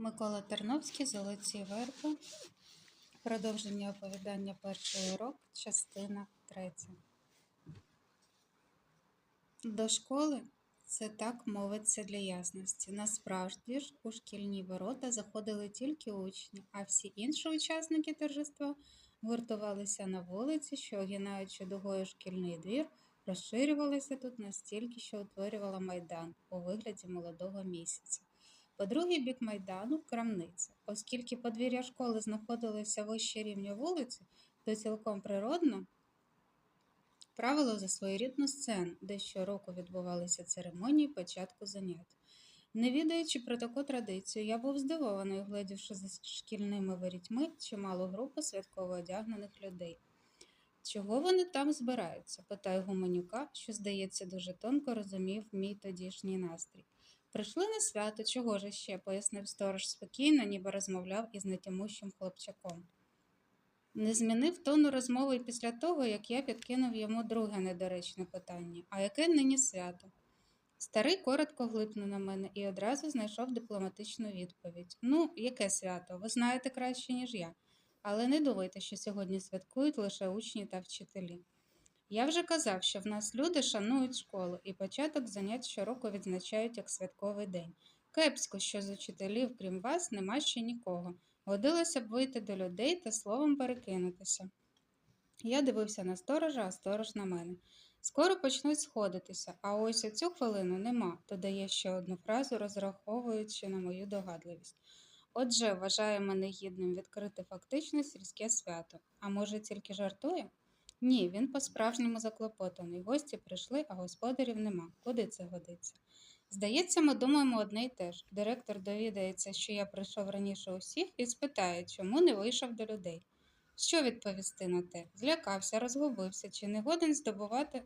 Микола Терновський, Золоті верби. Продовження оповідання перший урок, частина третя. До школи це так мовиться для ясності. Насправді ж у шкільні ворота заходили тільки учні, а всі інші учасники торжества гуртувалися на вулиці, що, огинаючи дугою шкільний двір, розширювалися тут настільки, що утворювала майдан у вигляді молодого місяця. По другий бік майдану крамниця. Оскільки подвір'я школи знаходилося вище рівня вулиці, то цілком природно правило за своєрідну сцену, де щороку відбувалися церемонії початку занять. Не відаючи про таку традицію, я був здивований, угледівши за шкільними ворітьми чималу групу святково одягнених людей. Чого вони там збираються? питаю гуменюка, що, здається, дуже тонко розумів мій тодішній настрій. Прийшли на свято, чого ж ще, пояснив сторож спокійно, ніби розмовляв із нетямущим хлопчаком. Не змінив тону розмови й після того, як я підкинув йому друге недоречне питання а яке нині свято? Старий коротко глипнув на мене і одразу знайшов дипломатичну відповідь. Ну, яке свято? Ви знаєте краще, ніж я. Але не думайте, що сьогодні святкують лише учні та вчителі. Я вже казав, що в нас люди шанують школу, і початок занять щороку відзначають як святковий день. Кепсько, що з учителів, крім вас, нема ще нікого. Годилося б вийти до людей та словом перекинутися. Я дивився на сторожа, а сторож на мене. Скоро почнуть сходитися, а ось у цю хвилину нема, додає ще одну фразу, розраховуючи на мою догадливість. Отже, вважає мене гідним відкрити фактично сільське свято. А може, тільки жартує? Ні, він по-справжньому заклопотаний. Гості прийшли, а господарів нема. Куди це годиться? Здається, ми думаємо одне й те ж. Директор довідається, що я прийшов раніше усіх, і спитає, чому не вийшов до людей. Що відповісти на те? Злякався, розгубився, чи не годен здобувати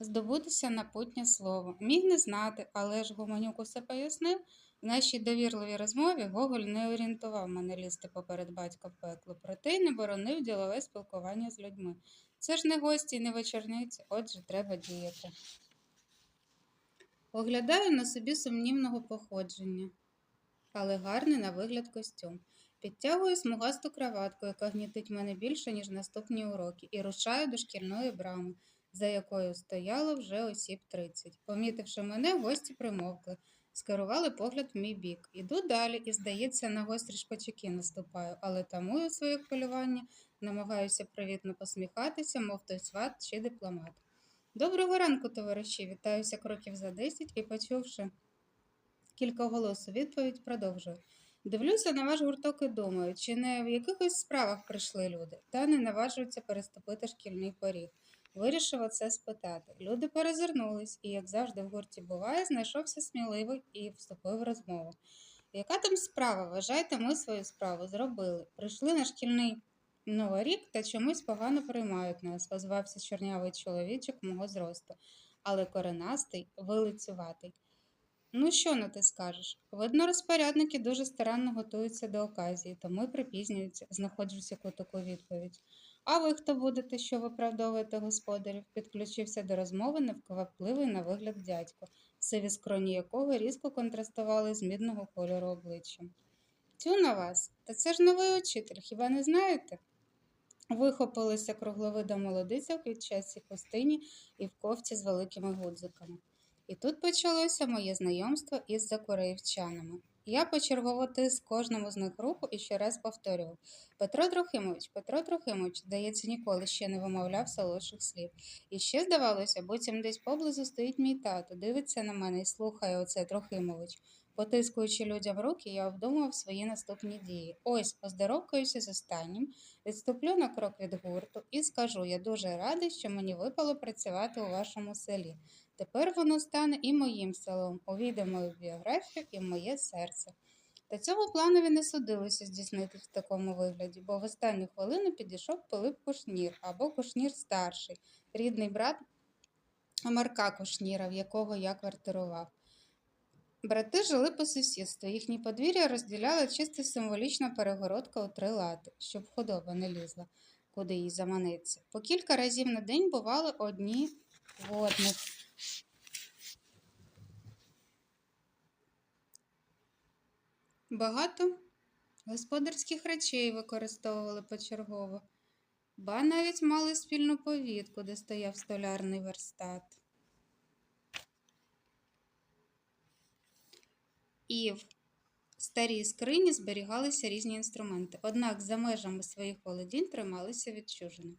здобутися на путнє слово. Міг не знати, але ж Гуманюк усе пояснив. В нашій довірливій розмові Гоголь не орієнтував мене лізти поперед батька в пекло, проте й не боронив ділове спілкування з людьми. Це ж не гості і не вечорниці, отже, треба діяти. Оглядаю на собі сумнівного походження, але гарний на вигляд костюм. Підтягую смугасту краватку, яка гнітить мене більше, ніж наступні уроки, і рушаю до шкільної брами, за якою стояло вже осіб 30. Помітивши мене, гості примовкли, скерували погляд в мій бік. Іду далі і, здається, на гострі шпачки наступаю, але тамую своє хвилювання, намагаюся привітно посміхатися, мов той сват чи дипломат. Доброго ранку, товариші! Вітаюся кроків за десять і, почувши кілька голосу відповідь, продовжую. Дивлюся на ваш гурток і думаю, чи не в якихось справах прийшли люди, та не наважуються переступити шкільний поріг. Вирішив оце спитати. Люди перезирнулись, і, як завжди в гурті буває, знайшовся сміливий і вступив в розмову. Яка там справа? Вважайте, ми свою справу зробили. Прийшли на шкільний Новий рік та чомусь погано приймають нас, озвався чорнявий чоловічок мого зросту, але коренастий, вилицюватий. Ну, що на ти скажеш? Видно, розпорядники дуже старанно готуються до оказії, тому й припізнюються, знаходжуся яку таку відповідь. А ви хто будете, що виправдовуєте господарів? Підключився до розмови невквапливий на вигляд дядько, сиві скроні якого різко контрастували з мідного кольору обличчям. Тю на вас, та це ж новий учитель, хіба не знаєте? Вихопилися кругловида молодиця в квітчастій хустині і в кофті з великими гудзиками. І тут почалося моє знайомство із закуреївчанами. Я почергово тис кожному з них руку і ще раз повторював Петро Трохимович, Петро Трохимович, здається, ніколи ще не вимовляв солодших слів. І ще здавалося, буцім десь поблизу стоїть мій тато, дивиться на мене і слухає оце Трохимович. Потискуючи людям руки, я обдумував свої наступні дії. Ось, поздоровкаюся з останнім, відступлю на крок від гурту і скажу, я дуже радий, що мені випало працювати у вашому селі. Тепер воно стане і моїм селом, увійде мою біографію і моє серце. Та цього планові не судилося здійснити в такому вигляді, бо в останню хвилину підійшов Пилип Кушнір або Кушнір старший, рідний брат Марка Кушніра, в якого я квартирував. Брати жили по сусідству. Їхні подвір'я розділяла чисто символічна перегородка у три лати, щоб худоба не лізла, куди їй заманеться. По кілька разів на день бували одні в одних. Багато господарських речей використовували почергово, ба навіть мали спільну повітку, де стояв столярний верстат. І в старій скрині зберігалися різні інструменти, однак за межами своїх володінь трималися відчужено.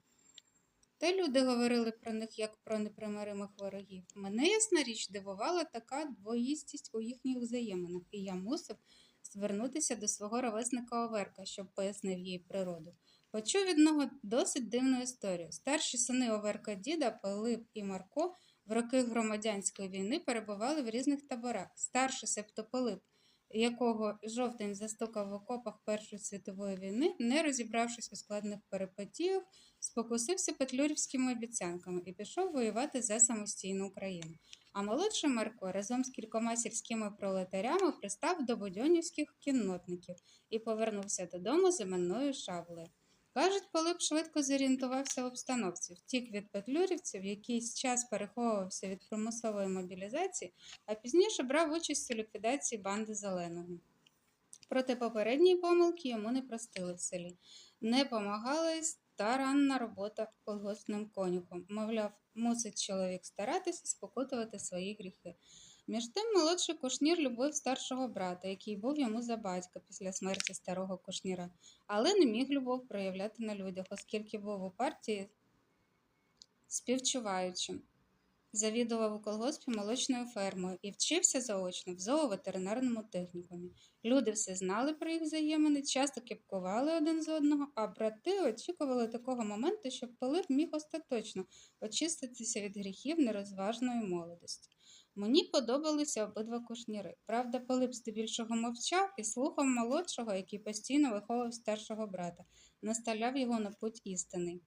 Та люди говорили про них як про непримиримих ворогів. Мене, ясна річ, дивувала така двоїстість у їхніх взаєминах, і я мусив звернутися до свого ровесника Оверка, щоб пояснив їй природу. Почув від нього досить дивну історію. Старші сини Оверка діда, Пилип і Марко, в роки громадянської війни перебували в різних таборах. Старший себто Пилип, якого жовтень застукав в окопах Першої світової війни, не розібравшись у складних перипетіях, спокусився петлюрівськими обіцянками і пішов воювати за самостійну Україну. А молодший Марко разом з кількома сільськими пролетарями пристав до будьонівських кіннотників і повернувся додому з іменною шаблею. Кажуть, Пилип швидко зорієнтувався в обстановці, втік від петлюрівців, якийсь час переховувався від примусової мобілізації, а пізніше брав участь у ліквідації банди Зеленого. Проте попередньої помилки йому не простили в селі. Не помагала й старанна робота колгоспним конюхом. Мовляв, мусить чоловік старатися спокутувати свої гріхи. Між тим молодший кушнір любив старшого брата, який був йому за батька після смерті старого кушніра, але не міг любов проявляти на людях, оскільки був у партії співчуваючим. Завідував у колгоспі молочною фермою і вчився заочно в зооветеринарному технікумі. Люди все знали про їх взаємини, часто кіпкували один з одного, а брати очікували такого моменту, щоб Пилип міг остаточно очиститися від гріхів нерозважної молодості. Мені подобалися обидва кушніри. Правда, Пилип здебільшого мовчав і слухав молодшого, який постійно виховував старшого брата, наставляв його на путь істини.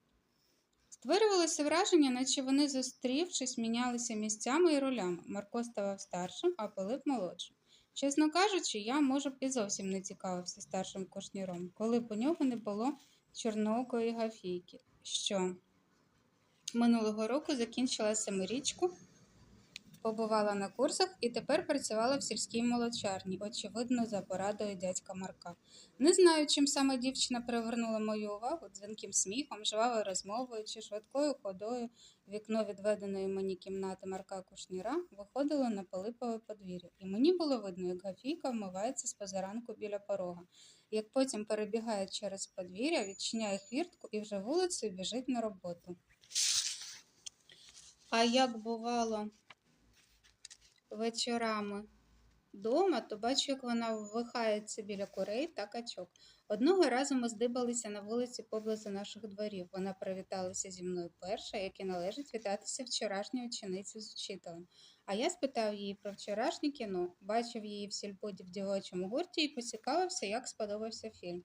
Створювалося враження, наче вони, зустрівшись, мінялися місцями і ролями. Марко ставав старшим, а Пилип молодшим. Чесно кажучи, я, може б, і зовсім не цікавився старшим кушніром, коли б у нього не було чорноокої гафійки, що минулого року закінчила семирічку, побувала на курсах і тепер працювала в сільській молочарні, очевидно, за порадою дядька Марка. Не знаю, чим саме дівчина привернула мою увагу дзвінким сміхом, жвавою розмовою чи швидкою ходою. Вікно відведеної мені кімнати Марка Кушніра виходило на Пилипове подвір'я, і мені було видно, як Гафійка вмивається з позаранку біля порога, як потім перебігає через подвір'я, відчиняє хвіртку і вже вулицею біжить на роботу. А як бувало вечорами дома, то бачу, як вона ввихається біля курей та качок. Одного разу ми здибалися на вулиці поблизу наших дворів. Вона привіталася зі мною перша, як і належить вітатися вчорашньої учениці з учителем. А я спитав її про вчорашнє кіно, бачив її в сільподі в дівочому гурті і поцікавився, як сподобався фільм.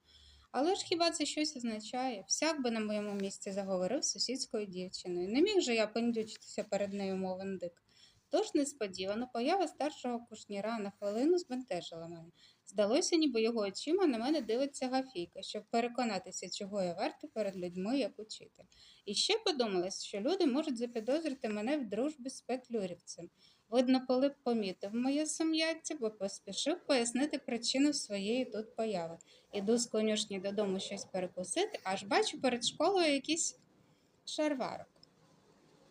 Але ж хіба це щось означає? Всяк би на моєму місці заговорив з сусідською дівчиною. Не міг же я пендючитися перед нею, мов індик. Тож несподівано поява старшого кушніра на хвилину збентежила мене. Здалося, ніби його очима на мене дивиться Гафійка, щоб переконатися, чого я варта перед людьми як учитель. І ще подумалось, що люди можуть запідозрити мене в дружбі з петлюрівцем. Видно, Пилип помітив моє сум'яття, бо поспішив пояснити причину своєї тут появи. Іду з конюшні додому щось перекусити, аж бачу перед школою якийсь шарварок.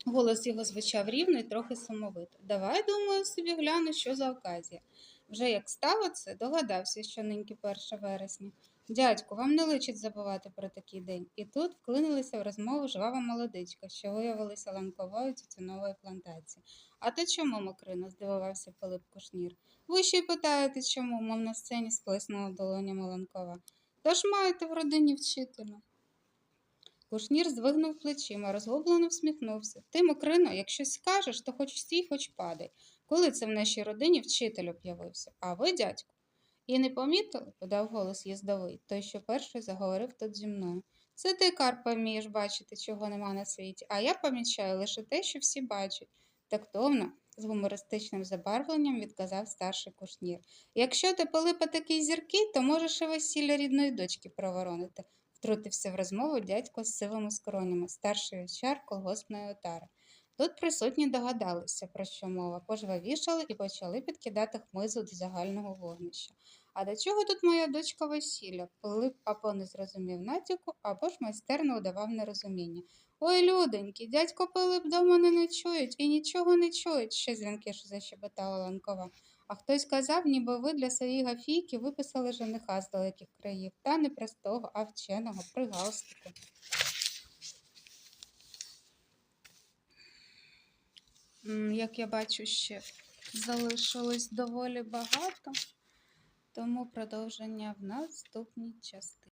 Голос його звучав рівно і трохи сумовито. Давай, думаю, собі гляну, що за оказія. Вже як стало це, догадався, що ниньки 1 вересня. Дядьку, вам не личить забувати про такий день. І тут вклинилася в розмову жвава молодичка, що виявилася ланковою тютюнової плантації. А то чому, Мокрино? здивувався Пилип Кушнір. Ви ще й питаєте, чому, мов на сцені сплеснула долонями Ланкова. Тож маєте в родині вчителя. Кушнір здвигнув плечима, розгублено всміхнувся. Ти, Мокрино, якщо скажеш, то хоч стій, хоч падай. Коли це в нашій родині вчитель об'явився? А ви, дядьку? І не помітили? подав голос їздовий, той, що перший заговорив тут зі мною. Це ти, Карпа, вмієш бачити, чого нема на світі, а я помічаю лише те, що всі бачать. Тактовно, з гумористичним забарвленням відказав старший кушнір. Якщо ти Пилипа такий зіркий, то можеш і весілля рідної дочки проворонити, втрутився в розмову дядько з сивими скронями, старший очар колгоспної отари. Тут присутні догадалися, про що мова, пожвавішали і почали підкидати хмизу до загального вогнища. А до чого тут моя дочка весілля? Пилип або не зрозумів натяку, або ж майстерно удавав нерозуміння. Ой, люденьки, дядько Пилип дома не ночують і нічого не чують, ще дзвінкіше защебетала Ланкова. А хтось казав, ніби ви для своєї гафійки виписали жениха з далеких країв, та не простого, а вченого, при галстуку. Як я бачу, ще залишилось доволі багато, тому продовження в наступній частині.